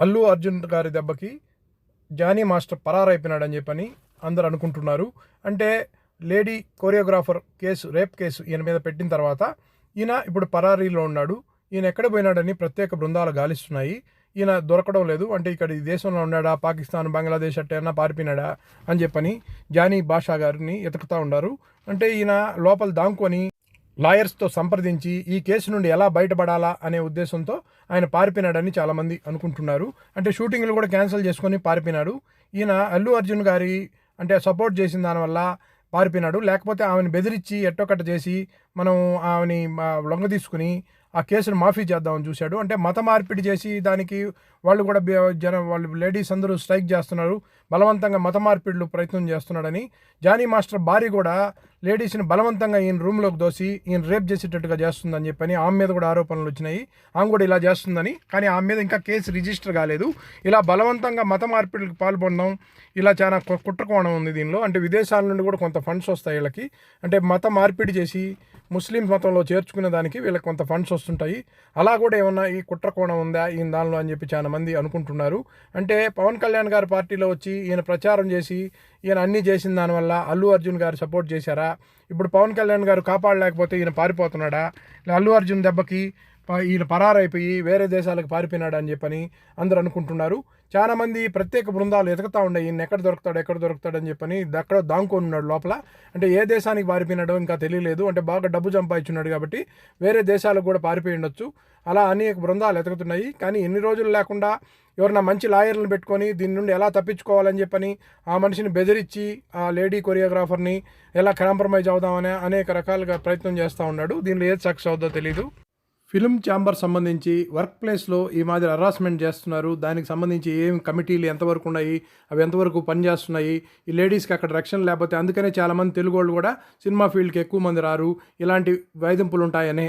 అల్లు అర్జున్ గారి దెబ్బకి Johnny master పరారైపోయినాడని చెప్పని అందరు అనుకుంటున్నారు. అంటే lady choreographer case rape case ఈయన మీద పెట్టిన తర్వాత ఈయన ఇప్పుడు పరారీలో ఉన్నాడు. ఈయన ఎక్కడ పోయినాడని ప్రత్యేక బృందాలు గాలిస్తున్నాయి. ఈయన దొరకడం లేదు. అంటే ఇక్కడ ఈ దేశంలో ఉన్నాడా? పాకిస్తాన్ బంగ్లాదేశ్ అట్టేనా పారిపోయినాడా? అని చెప్పని జానీ బాషా గారిని ఎతుకుతూ ఉన్నారు. అంటే ఈయన లోపల దాంకొని లాయర్స్తో సంప్రదించి ఈ కేసు నుండి ఎలా బయటపడాలా అనే ఉద్దేశంతో ఆయన పారిపోయినాడని చాలామంది అనుకుంటున్నారు. అంటే షూటింగ్లు కూడా క్యాన్సిల్ చేసుకొని పారిపోయినాడు. ఈయన అల్లు అర్జున్ గారి అంటే సపోర్ట్ చేసిన దానివల్ల పారిపోయినాడు. లేకపోతే ఆమెను బెదిరించి ఎట్టొకట చేసి మనం ఆమెని లొంగ తీసుకుని ఆ కేసును మాఫీ చేద్దామని చూశాడు. అంటే మత మార్పిడి చేసి దానికి వాళ్ళు కూడా జన వాళ్ళు లేడీస్ అందరూ స్ట్రైక్ చేస్తున్నారు. బలవంతంగా మత మార్పిడులు ప్రయత్నం చేస్తున్నాడని. జానీ మాస్టర్ భార్య కూడా లేడీస్ని బలవంతంగా ఈయన రూమ్లోకి దోసి ఈయన రేప్ చేసేటట్టుగా చేస్తుందని చెప్పని ఆమె మీద కూడా ఆరోపణలు వచ్చినాయి. ఆమె కూడా ఇలా చేస్తుందని. కానీ ఆమె మీద ఇంకా కేసు రిజిస్టర్ కాలేదు. ఇలా బలవంతంగా మత మార్పిడికి పాల్పడడం ఇలా చాలా కు- కుట్రకోణం ఉంది దీనిలో. అంటే విదేశాల నుండి కూడా కొంత ఫండ్స్ వస్తాయి వీళ్ళకి. అంటే మత మార్పిడి చేసి ముస్లిం మతంలో చేర్చుకునే దానికి వీళ్ళకి కొంత ఫండ్స్ వస్తుంటాయి. అలా కూడా ఏమన్నా ఈ కుట్ర కోణం ఉందా ఈయన దానిలో అని చెప్పి చాలా మంది అనుకుంటున్నారు. అంటే పవన్ కళ్యాణ్ గారి పార్టీలో వచ్చి ఈయన ప్రచారం చేసి ఈయన అన్నీ చేసిన దానివల్ల అల్లు అర్జున్ గారు సపోర్ట్ చేశారా? ఇప్పుడు పవన్ కళ్యాణ్ గారు కాపాడలేకపోతే ఈయన పారిపోతున్నాడా? ఇలా అల్లు అర్జున్ దెబ్బకి ఈయన పరారైపోయి వేరే దేశాలకు పారిపోయినాడు అని చెప్పని అందరూ అనుకుంటున్నారు. చాలా మంది ప్రత్యేక బృందాలు ఎదుగుతూ ఉండే ఈయన ఎక్కడ దొరుకుతాడు ఎక్కడ దొరుకుతాడు అని చెప్పని అక్కడ దాంకొని ఉన్నాడు లోపల. అంటే ఏ దేశానికి పారిపోయినాడో ఇంకా తెలియలేదు. అంటే బాగా డబ్బు సంపాదించున్నాడు కాబట్టి వేరే దేశాలకు కూడా పారిపోయి ఉండొచ్చు. అలా అనేక బృందాలు ఎదుగుతున్నాయి కానీ ఎన్ని రోజులు లేకుండా ఎవరన్నా మంచి లాయర్లను పెట్టుకొని దీని నుండి ఎలా తప్పించుకోవాలని చెప్పని ఆ మనిషిని బెదిరించి ఆ లేడీ కొరియోగ్రాఫర్ని ఎలా కాంప్రమైజ్ అవుదామని అనేక రకాలుగా ప్రయత్నం చేస్తూ ఉన్నాడు. దీనిలో ఏది సక్సెస్ అవుద్దో తెలియదు ఫిల్మ్ ఛాంబర్ సంబంధించి వర్క్ ప్లేస్లో ఈ మాదిరి హరాస్మెంట్ చేస్తున్నారు. దానికి సంబంధించి ఏం కమిటీలు ఎంతవరకు ఉన్నాయి? అవి ఎంతవరకు పనిచేస్తున్నాయి? ఈ లేడీస్కి అక్కడ రక్షణ లేకపోతే అందుకనే చాలామంది తెలుగు వాళ్ళు కూడా సినిమా ఫీల్డ్కి ఎక్కువ మంది రారు. ఇలాంటి వేధింపులు ఉంటాయని